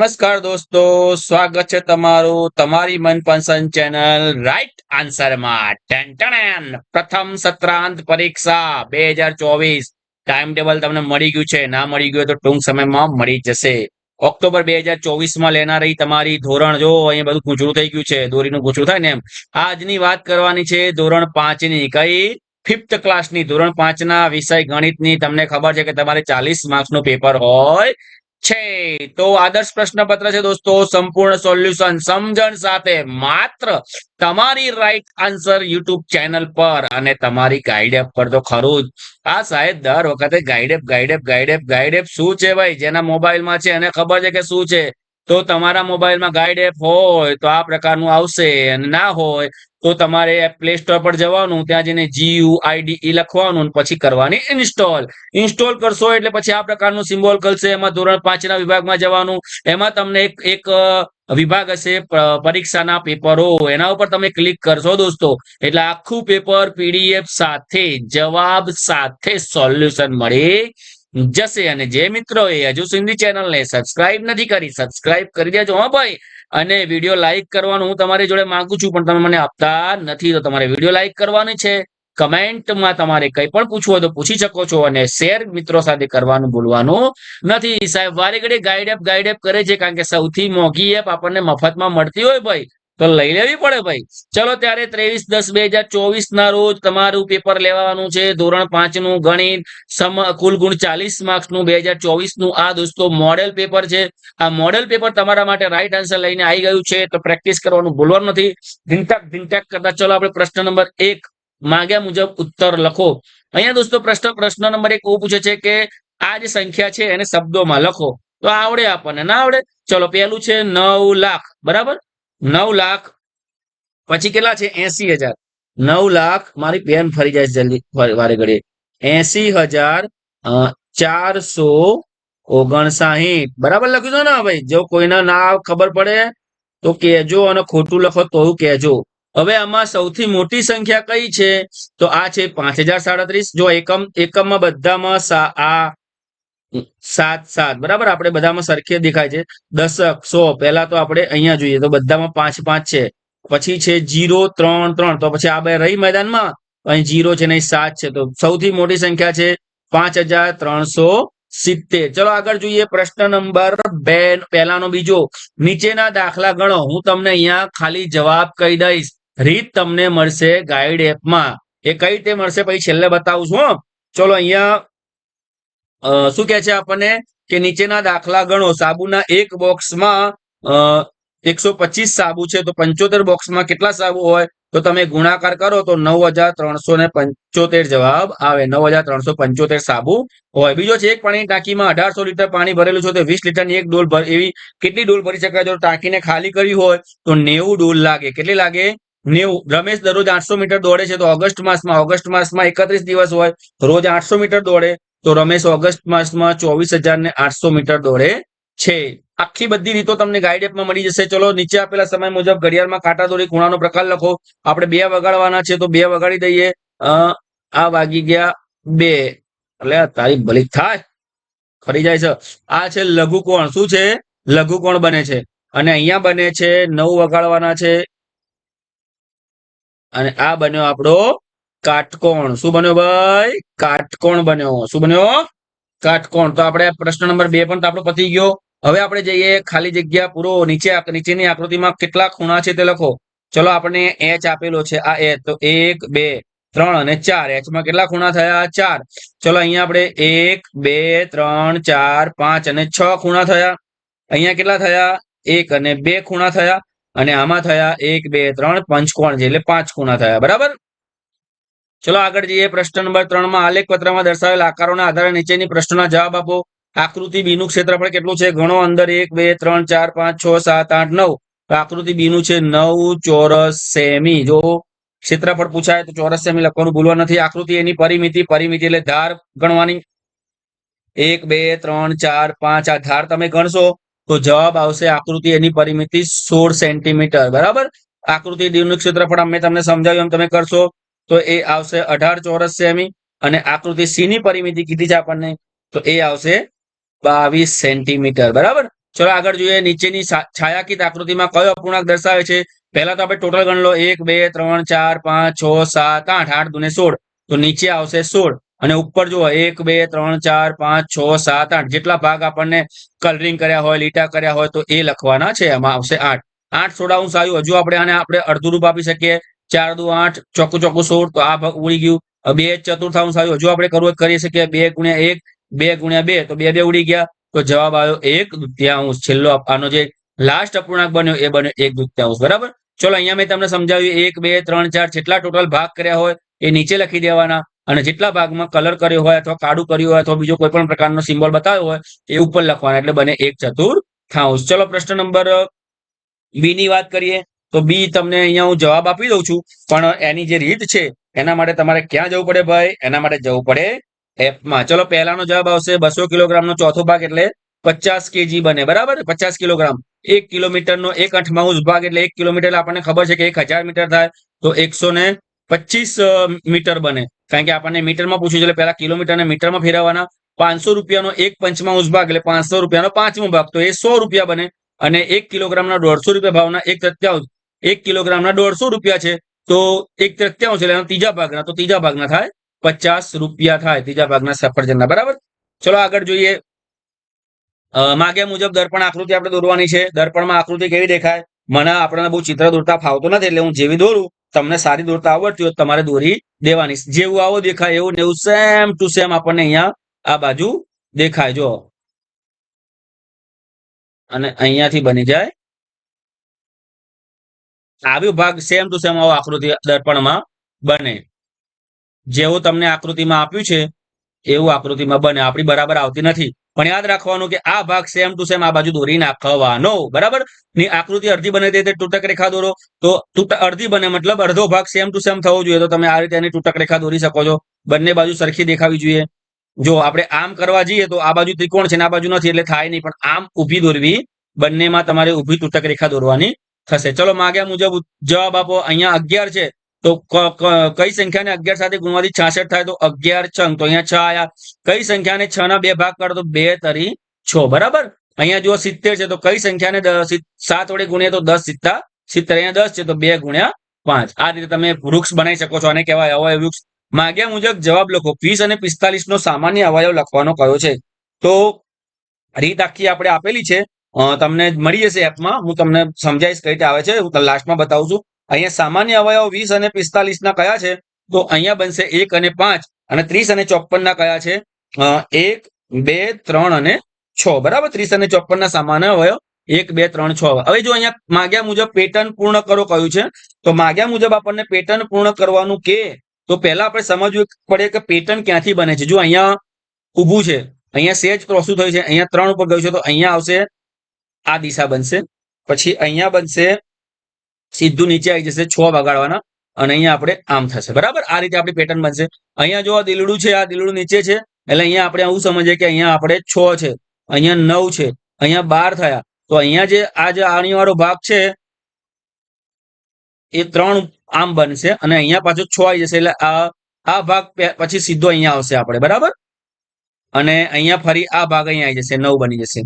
નમસ્કાર દોસ્તો, સ્વાગત છે તમારું તમારી મનપસંદ ચેનલ રાઈટ આન્સરમાં ટેન્ટણેન પ્રથમ સત્રાંત પરીક્ષા બે હજાર ચોવીસ. ટાઈમ ટેબલ તમને મળી ગયું છે, ના મળી ગયું તો ટૂંક સમયમાં મળી જશે. ઓક્ટોબર બે હજાર ચોવીસમાં લેનારી તમારી ધોરણ. જો અહીંયા બધું ગૂંચળું થઈ ગયું છે, દોરીનું ગૂંચળું થાય ને એમ. આજની વાત કરવાની છે ધોરણ પાંચની કઈ? ફિફ્થ ક્લાસની ધોરણ પાંચના વિષય ગણિતની. તમને ખબર છે કે તમારે ચાલીસ માર્ક્સનું પેપર હોય. છે. તો આદર્શ પ્રશ્નપત્ર છે દોસ્તો, સંપૂર્ણ સોલ્યુશન સમજણ સાથે માત્ર તમારી રાઈટ આન્સર યુટ્યુબ ચેનલ પર અને તમારી ગાઈડ એપ પર તો ખરું જ. આ સાહેબ, દર વખતે guide app guide app guide app guide શું છે ભાઈ? જેના મોબાઈલમાં છે એને ખબર છે કે શું છે? તો તમારા મોબાઈલમાં ગાઈડ એપ હોય તો આ પ્રકારનું આવશે અને ના હોય તો તમારે પ્લે સ્ટોર પર જવાનું, ત્યાં જઈને જીયુ આઈડી લખવાનું પછી કરવાની ઇન્સ્ટોલ ઇન્સ્ટોલ કરશો એટલે પછી આ પ્રકારનું સિમ્બોલ કરશે એમાં ધોરણ પાંચના વિભાગમાં જવાનું. એમાં તમને એક વિભાગ હશે પરીક્ષાના પેપરો. એના ઉપર તમે ક્લિક કરશો દોસ્તો. એટલે આખું પેપર પીડીએફ સાથે જવાબ સાથે સોલ્યુશન મળી જશે. અને જે મિત્રો એ હજુ સુધી ચેનલને સબસ્ક્રાઇબ નથી કરી સબસ્ક્રાઇબ કરી દેજો, હા ભાઈ. અને વીડિયો લાઈક કરવાનું હું તમારી જોડે માંગુ છું, પણ તમે મને આપતા નથી, તો તમારે વીડિયો લાઈક કરવાની છે. કમેન્ટમાં તમારે કંઈ પણ પૂછવું હોય તો પૂછી શકો છો અને શેર મિત્રો સાથે કરવાનું ભૂલવાનું નથી. સાહેબ, વારે ઘડી ગાઈડ એપ ગાઈડ એપ કરે છે, કારણ કે સૌથી મોંઘી એપ આપણને મફતમાં મળતી હોય ભાઈ. તો લઈ લેવી પડે ભાઈ. ચલો ત્યારે ત્રેવીસ દસ બે હજાર ચોવીસ ના રોજ તમારું પેપર લેવાનું છે. ધોરણ પાંચનું ગણિત, સમ, કુલ ગુણ ચાલીસ માર્ક્સનું બે હજાર ચોવીસનું આ દોસ્તો મોડેલ પેપર છે. આ મોડેલ પેપર તમારા માટે રાઈટ આન્સર લઈને આવી ગયું છે. તો પ્રેક્ટિસ કરવાનું ભૂલવાનું નથી. ધીંટક ધીંટક કરતા ચલો આપણે પ્રશ્ન નંબર એક માંગ્યા મુજબ ઉત્તર લખો. અહીંયા દોસ્તો પ્રશ્ન પ્રશ્ન નંબર એક એવું પૂછે છે કે આ જે સંખ્યા છે એને શબ્દોમાં લખો. તો આવડે આપણને. ના આવડે? ચલો પહેલું છે નવ લાખ. બરાબર? નવ લાખ, પછી કેટલા છે? એસી હજાર. નવ લાખ, મારી પેન ફરી જાય જલ્દી વારે ઘડીએ. એસી હજાર ચારસો ઓગણસાહીઠ. બરાબર લખ્યું છે ને? ભાઈ, જો કોઈને ના ખબર પડે, તો કહેજો અને ખોટું લખો તો કહેજો. હવે આમાં સૌથી મોટી સંખ્યા કઈ છે? તો આ છે પાંચ હજાર સાડત્રીસ. જો એકમ, એકમમાં બધામાં આ સાત સાત. બરાબર? આપણે બધામાં સરખે દેખાય છે. દશક, સો. પહેલા તો આપણે અહીંયા જોઈએ તો બધામાં પાંચ પાંચ છે. પછી છે જીરો, ત્રણ ત્રણ. તો પછી આ બે રહી મેદાનમાં. અહીં જીરો છે નહીં સાત છે. તો સૌથી મોટી સંખ્યા છે પાંચ હજાર ત્રણસો સિત્તેર. ચલો આગળ જોઈએ પ્રશ્ન નંબર બે. પહેલાનો બીજો. નીચેના દાખલા ગણો. હું તમને અહીંયા ખાલી જવાબ કહી દઈશ. રીત તમને મળશે ગાઈડ એપમાં એ કઈ રીતે મળશે પછી છેલ્લે બતાવું છું. ચલો અહીંયા શું કે છે આપણને? કે નીચેના દાખલા ગણો. સાબુના એક બોક્સમાં એકસો પચીસ સાબુ છે. તો પંચોતેર બોક્સમાં કેટલા સાબુ હોય? તો તમે ગુણાકાર કરો તો નવ હજાર ત્રણસો ને પંચોતેર જવાબ આવે. નવ હજાર ત્રણસો પંચોતેર સાબુ હોય. બીજો છે, એક પાણીની ટાંકીમાં અઢારસો લીટર પાણી ભરેલું છે, તો વીસ લીટરની એક ડોલ ભર, એવી કેટલી ડોલ ભરી શકાય? જો ટાંકીને ખાલી કરી હોય, તો નેવું ડોલ લાગે. કેટલી લાગે? નેવું. રમેશ દરરોજ આઠસો મીટર દોડે છે, તો ઓગસ્ટ માસમાં ઓગસ્ટ માસમાં એકત્રીસ દિવસ હોય રોજ આઠસો મીટર દોડે. તો રમેશ ઓગસ્ટ માસમાં ચોવીસ હજાર આઠસો મીટર દોડે છે. આખી બધી રીતો તમને ગાઈડ એપમાં મળી જશે. ચલો, નીચે આપેલા સમય મુજબ ઘડિયાળમાં કાંટા દોરી ખૂણાનો પ્રકાર લખો. આપણે બે વગાડવાના છે તો બે વગાડી દઈએ. આ વાગી ગયા બે. એટલે તારીખ તારી ભલી થાય. ખરી જાય છે. આ છે લઘુકોણ શું છે? લઘુકોણ બને છે? અને અહીંયા બને છે નવ વગાડવાના છે. અને આ બન્યો આપણો કાટકોણ. શું બન્યો ભાઈ? કાટકોણ બન્યો. શું બન્યો? કાટકોણ. તો આપણે પ્રશ્ન નંબર બે પણ આપણો પતી ગયો. હવે આપણે જઈએ ખાલી જગ્યા પૂરો નીચે નીચેની આકૃતિમાં કેટલા ખૂણા છે તે લખો. ચલો આપણને એચ આપેલો છે. આ એચ તો એક, બે, ત્રણ અને ચાર. એચમાં કેટલા ખૂણા થયા? ચાર. ચલો અહીંયા આપણે એક, બે, ત્રણ, ચાર, પાંચ અને છ ખૂણા થયા. અહીંયા કેટલા થયા? એક અને બે ખૂણા થયા. અને આમાં થયા એક, બે, ત્રણ, પંચકોણ છે. એટલે પાંચ ખૂણા થયા. બરાબર? ચલો આગળ જઈએ પ્રશ્ન નંબર ત્રણમાં. આલેખ પત્રમાં દર્શાવેલ આકારોના આધારે નીચેની પ્રશ્નોના જવાબ આપો. આકૃતિ બી નું ક્ષેત્રફળ કેટલું છે? ગણો અંદર એક, બે, ત્રણ, ચાર, પાંચ, છ, સાત, આઠ, નવ. આકૃતિ બી નું છે નવ ચોરસ સેમી. જો ક્ષેત્રફળ પૂછાય તો ચોરસ સેમી લખવાનું ભૂલવા નથી. આકૃતિ એની પરિમિતિ પરિમિતિ એટલે ધાર ગણવાની. એક, બે, ત્રણ, ચાર, પાંચ, આ ધાર તમે ગણશો તો જવાબ આવશે આકૃતિ એની પરિમિતિ સોળ સેન્ટીમીટર. બરાબર? આકૃતિ ડી નું ક્ષેત્રફળ અમે તમને સમજાવ્યું એમ તમે કરશો. તો એ આવશે અઢાર ચોરસ સેમી અને આકૃતિ સી ની પરિમિતિ કીધી છે આપણને, તો એ આવશે બાવીસ સેન્ટીમીટર. બરાબર? ચલો આગળ જોઈએ નીચેની છાયાકિત આકૃતિમાં કયો અપૂર્ણાંક દર્શાવે છે? પહેલા તો આપણે ટોટલ ગણ લો. એક, બે, ત્રણ, ચાર, પાંચ, છ, સાત, આઠ આઠ દુને સોળ. તો નીચે આવશે સોળ. અને ઉપર જુઓ. એક, બે, ત્રણ, ચાર, પાંચ, છ, સાત, આઠ. જેટલા ભાગ આપણને કલરિંગ કર્યા હોય, લીટા કર્યા હોય, તો એ લખવાના છે. એમાં આવશે આઠ. આઠ સોડાઉન્સ આવ્યું. હજુ આપણે આને, આપણે અડધું રૂપ આપી શકીએ. ચાર દુ આઠ ચોખ્ખું ચોખ્ખું સોળ, તો આ ભાગ ઉડી ગયું. બે ચતુર્થાંશ આવ્યું. હજુ આપણે કરવું કરી શકીએ બે ગુણ્યા એક, બે ગુણ્યા બે, તો બે બે ઉડી ગયા. તો જવાબ આવ્યો એક દુત્યાંશ. છેલ્લો આનો જે લાસ્ટ અપૂર્ણાંક બન્યો એ બન્યો એક દુત્યાંશ. બરાબર? ચલો, અહીંયા મેં તમને સમજાવ્યું. એક, બે, ત્રણ, ચાર જેટલા ટોટલ ભાગ કર્યા હોય એ નીચે લખી દેવાના. અને જેટલા ભાગમાં કલર કર્યો હોય અથવા કાળું કર્યું હોય અથવા બીજો કોઈ પણ પ્રકારનો સિમ્બોલ બતાવ્યો હોય એ ઉપર લખવાના. એટલે બને એક ચતુર્થાંશ. ચલો, પ્રશ્ન નંબર બી ની વાત કરીએ. તો બી તમને અહીંયા હું જવાબ આપી દઉં છું. પણ એની જે રીત છે, એના માટે તમારે ક્યાં જવું પડે ભાઈ? એના માટે જવું પડે એપમાં ચલો, પહેલાનો જવાબ આવશે બસો કિલોગ્રામનો ચોથો ભાગ એટલે પચાસ કેજી બને. બરાબર? પચાસ કિલોગ્રામ. એક કિલોમીટરનો એક અઠમાઉસ ભાગ એટલે એક કિલોમીટર. આપણને ખબર છે કે એક મીટર થાય, તો એકસો મીટર બને. કારણ કે આપણને મીટરમાં પૂછ્યું છે એટલે પહેલા કિલોમીટરને મીટરમાં ફેરવવાના. પાંચસો રૂપિયાનો એક પંચમાંશ ભાગ એટલે પાંચસો રૂપિયાનો પાંચમો ભાગ. તો એ સો રૂપિયા બને. અને એક કિલોગ્રામના દોઢસો રૂપિયા ભાવના એક તૃત્યાંશ એક કિલોગ્રામના દોઢસો રૂપિયા છે. તો એક એટલે એના ત્રીજા ભાગના, તો ત્રીજા ભાગના થાય પચાસ રૂપિયા થાય, ત્રીજા ભાગના સફરજનના, બરાબર? ચલો આગળ જોઈએ. માગ્યા મુજબ દર્પણ આકૃતિ આપણે દોરવાની છે. દર્પણમાં આકૃતિ કેવી દેખાય? મને આપણને બહુ ચિત્ર દોરતા ફાવતો નથી એટલે હું જેવી દોરું, તમને સારી દોરતા આવડતી હોય તમારે દોરી દેવાની. જેવું આવો દેખાય એવું ને એવું સેમ ટુ સેમ આપણને અહીંયા આ બાજુ દેખાય. જો. અને અહીંયાથી બની જાય આવ્યો ભાગ સેમ ટુ સેમ આવો આકૃતિ દર્પણમાં બને. જેવું તમને આકૃતિમાં આપ્યું છે, એવું આકૃતિમાં બને. આપણી બરાબર આવતી નથી. પણ યાદ રાખવાનું કે આ ભાગ સેમ ટુ સેમ આ બાજુ દોરી નાખવાનો. બરાબર? ની આકૃતિ અડધી બને તે તૂટક રેખા દોરો. તો તૂટક અડધી બને મતલબ અડધો ભાગ સેમ ટુ સેમ થવો જોઈએ. તો તમે આ રીતે એની તૂટક રેખા દોરી શકો છો. બંને બાજુ સરખી દેખાવી જોઈએ. જો આપણે આમ કરવા જઈએ તો આ બાજુ ત્રિકોણ છે ને આ બાજુ નથી, એટલે થાય નહીં. પણ આમ ઊભી દોરવી બંનેમાં તમારે ઊભી તૂટક રેખા દોરવાની થશે. ચલો, માગ્યા મુજબ જવાબ આપો. અહીંયા અગિયાર છે. તો કઈ સંખ્યાને અગિયાર સાથે ગુણવાથી છાસઠ થાય તો અગિયાર છંગ તો અહીંયા છ આયા. કઈ સંખ્યાને છ ના બે ભાગ કરો તો બે તરી છ. બરાબર? અહીંયા જો સિત્તેર છે. તો કઈ સંખ્યાને સાત વડે ગુણ્યા તો દસ સિત્તા સિત્તેર. અહીંયા દસ છે તો બે ગુણ્યા પાંચ. આ રીતે તમે વૃક્ષ બનાવી શકો છો. આને કહેવાય અવયવ વૃક્ષ. માગ્યા મુજબ જવાબ લખો. વીસ અને પિસ્તાલીસ નો સામાન્ય અવયવ લખવાનો કયો છે? તો રીત આખી આપણે આપેલી છે. તમને મળી જશે એપમાં. હું તમને સમજાવીશ કઈ રીતે આવે છે. હું લાસ્ટમાં બતાવું છું. અહીંયા સામાન્ય અવયવ વીસ અને પિસ્તાલીસ ના કયા છે? તો અહીંયા બનશે એક અને પાંચ અને ત્રીસ અને ચોપન ના કયા છે? એક, બે, ત્રણ અને છ. બરાબર? ત્રીસ અને ચોપન ના સામાન્ય અવયવ. એક, બે, ત્રણ, છ. હવે જો અહીંયા માગ્યા મુજબ પેટર્ન પૂર્ણ કરો કહ્યું છે? તો માગ્યા મુજબ આપણને પેટર્ન પૂર્ણ કરવાનું કે તો પહેલા આપણે સમજવું પડે કે પેટર્ન ક્યાંથી બને છે. જો અહીંયા ઊભું છે, અહીંયા સેજ ક્રોસું થયું છે, અહીંયા ત્રણ ઉપર ગયું છે, તો અહીંયા આવશે આ દિશા બનશે. પછી અહીંયા બનશે, સીધું નીચે આવી જશે, છ વગાડવાના, અને અહીંયા આપણે આમ થશે. બરાબર? આ રીતે આપણી પેટર્ન બનશે. અહીંયા જો આ દિલડું છે, આ દિલડું નીચે છે, એટલે અહીંયા આપણે આવું સમજીએ કે અહીંયા આપણે છ છે, અહીંયા નવ છે, અહીંયા બાર થયા. તો અહીંયા જે આ જે આણી વાળો ભાગ છે, એ ત્રણ આમ બનશે, અને અહીંયા પાછો છ આવી જશે, એટલે આ આ ભાગ પછી સીધો અહીંયા આવશે આપણે. બરાબર? અને અહીંયા ફરી આ ભાગ અહીંયા આવી જશે, નવ બની જશે.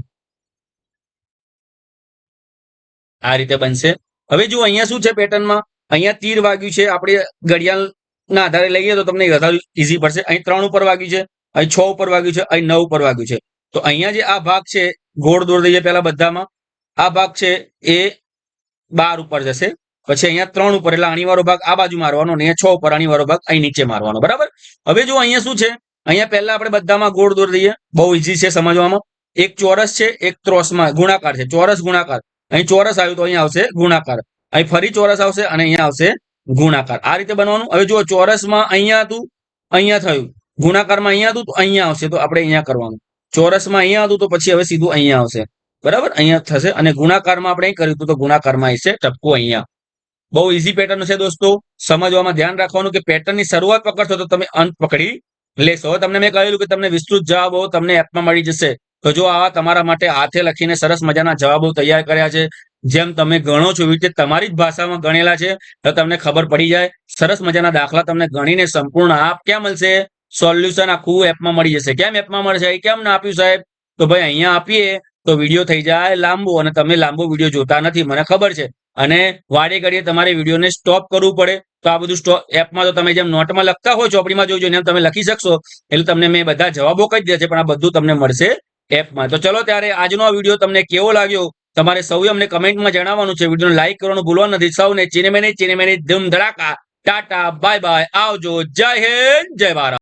આ રીતે બનશે. હવે જો અહીંયા શું છે પેટર્નમાં? અહીંયા તીર વાગ્યું છે. આપણે ઘડિયાળના આધારે લઈએ તો તમને વધારે ઈઝી પડશે. અહીં ત્રણ ઉપર વાગ્યું છે, અહીં છ ઉપર વાગ્યું છે, અહીં નવ ઉપર વાગ્યું છે. તો અહીંયા જે આ ભાગ છે, ગોળ દોર દઈએ પહેલા બધામાં. આ ભાગ છે, એ બાર ઉપર જશે. પછી અહીંયા ત્રણ ઉપર, એટલે અણીવાળો ભાગ આ બાજુ મારવાનો અને છ ઉપર અણીવાળો ભાગ અહીં નીચે મારવાનો. બરાબર? હવે જો અહીંયા શું છે? અહીંયા પહેલા આપણે બધામાં ગોળ દોર દઈએ. બહુ ઈઝી છે સમજવામાં. એક ચોરસ છે, એક ત્રોસમાં ગુણાકાર છે. ચોરસ ગુણાકાર. અહીં ચોરસ આવ્યું તો અહીંયા આવશે ગુણાકાર. અહીં ફરી ચોરસ આવશે અને અહીંયા આવશે ગુણાકાર. આ રીતે બનવાનું. હવે જુઓ, ચોરસમાં અહીંયા હતું, અહીંયા થયું. ગુણાકારમાં અહીંયા હતું તો અહીંયા આવશે. તો આપણે અહીંયા કરવાનું. ચોરસમાં અહીંયા હતું તો પછી હવે સીધું અહીંયા આવશે. બરાબર? અહીંયા થશે અને ગુણાકારમાં આપણે અહીં કર્યું હતું તો ગુણાકારમાં આવશે ટપકું અહીંયા. બહુ ઈઝી પેટર્ન છે દોસ્તો. સમજવામાં ધ્યાન રાખવાનું કે પેટર્નની શરૂઆત પકડશો તો તમે અંત પકડી લેશો. તમને મેં કહેલું કે તમને વિસ્તૃત જવાબો તમને એપમાં મળી જશે. તો જો આવા તમારા માટે હાથે લખીને સરસ મજાના જવાબો તૈયાર કર્યા છે, જેમ તમે ગણો છો એવી રીતે તમારી જ ભાષામાં ગણેલા છે, તો તમને ખબર પડી જાય, સરસ મજાના દાખલા તમને ગણીને સંપૂર્ણ આપ ક્યાં મળશે? સોલ્યુશન આખું એપમાં મળી જશે. કેમ એપમાં મળશે? કેમ ના આપ્યું સાહેબ? તો ભાઈ અહીંયા આપીએ, તો વીડિયો થઈ જાય લાંબો અને તમે લાંબો વીડિયો જોતા નથી, મને ખબર છે. અને વારે ઘડીએ તમારે વિડીયોને સ્ટોપ કરવું પડે. તો આ બધું સ્ટોપ એપમાં તો તમે જેમ નોટમાં લખતા હોય ચોપડીમાં જોજો, એમ તમે લખી શકશો. એટલે તમને મેં બધા જવાબો કહી દે છે, પણ આ બધું તમને મળશે એપમાં તો ચલો ત્યારે આજનો વીડિયો તમને કેવો લાગ્યો? તમારે સૌએ અમને કમેન્ટમાં જણાવવાનું છે. વિડીયોને લાઈક કરવાનું ભૂલવા નથી. સૌને ચીને મેને ચીને મેને ધૂમ ધડાકા ટાટા, બાય બાય. આવજો. જય હિન્દ, જય ભારત.